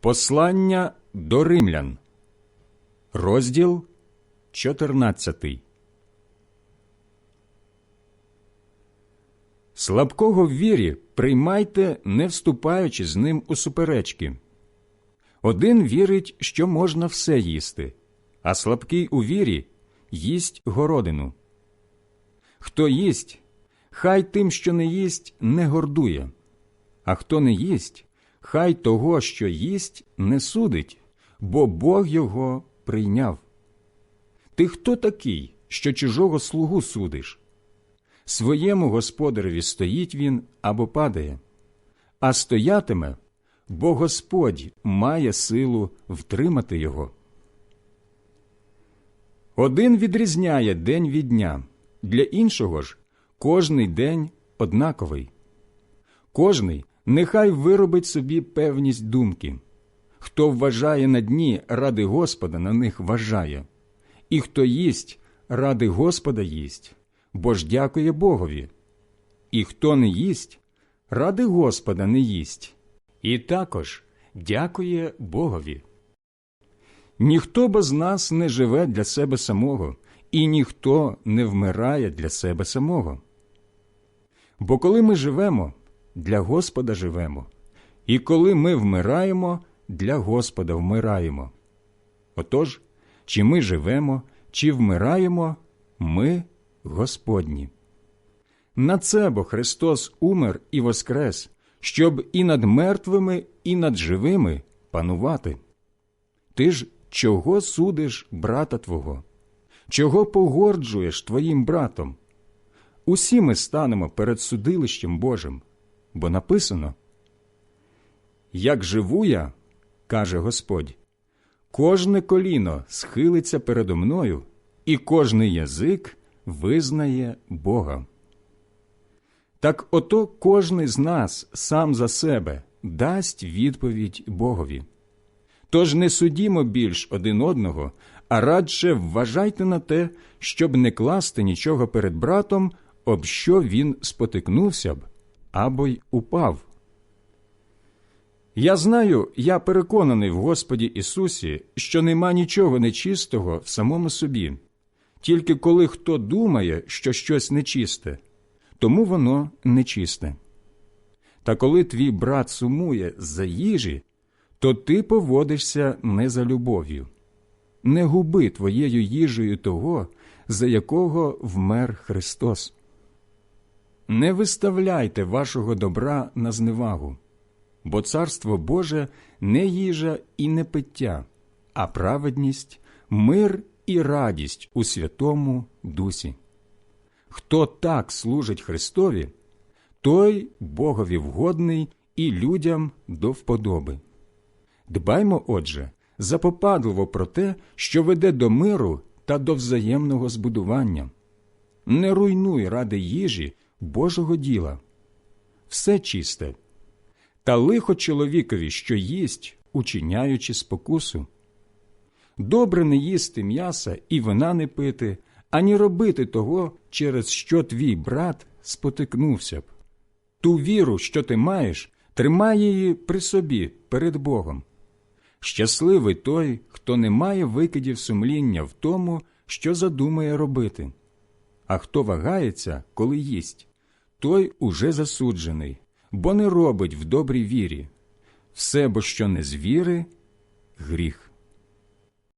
Послання до римлян, розділ 14. Слабкого в вірі приймайте, не вступаючи з ним у суперечки. Один вірить, що можна все їсти, а слабкий у вірі їсть городину. Хто їсть, хай тим, що не їсть, не гордує, а хто не їсть, хай того, що їсть, не судить, бо Бог його прийняв. Ти хто такий, що чужого слугу судиш? Своєму господареві стоїть він або падає, а стоятиме, бо Господь має силу втримати його. Один відрізняє день від дня, для іншого ж кожний день однаковий. Кожний нехай виробить собі певність думки. Хто вважає на дні ради Господа, на них вважає, і хто їсть ради Господа їсть, бо ж дякує Богові. І хто не їсть, ради Господа не їсть, і також дякує Богові. Ніхто бо з нас не живе для себе самого, і ніхто не вмирає для себе самого. Бо коли ми живемо, для Господа живемо, і коли ми вмираємо, для Господа вмираємо. Отож, чи ми живемо, чи вмираємо, ми Господні. На це бо Христос умер і воскрес, щоб і над мертвими, і над живими панувати. Ти ж чого судиш брата твого? Чого погорджуєш твоїм братом? Усі ми станемо перед судилищем Божим, бо написано Як живу я, каже Господь, кожне коліно схилиться передо мною, і кожний язик визнає Бога. Так ото кожний з нас сам за себе дасть відповідь Богові. Тож не судімо більш один одного, а радше вважайте на те, щоб не класти нічого перед братом, об що він спотикнувся б або й упав. Я знаю, я переконаний в Господі Ісусі, що нема нічого нечистого в самому собі, тільки коли хто думає, що щось нечисте, тому воно нечисте. Та коли твій брат сумує за їжі, то ти поводишся не за любов'ю. Не губи твоєю їжею того, за якого вмер Христос. Не виставляйте вашого добра на зневагу, бо Царство Боже не їжа і не пиття, а праведність, мир і радість у Святому Дусі. Хто так служить Христові, той Богові вгодний і людям до вподоби. Дбаймо, отже, запопадливо про те, що веде до миру та до взаємного збудування. Не руйнуй ради їжі Божого діла. Все чисте. Та лихо чоловікові, що їсть, учиняючи спокусу. Добре не їсти м'яса і вина не пити, ані робити того, через що твій брат спотикнувся б. Ту віру, що ти маєш, тримай її при собі перед Богом. Щасливий той, хто не має викидів сумління в тому, що задумає робити. А хто вагається, коли їсть, той уже засуджений, бо не робить в добрій вірі. Все, бо що не з віри – гріх.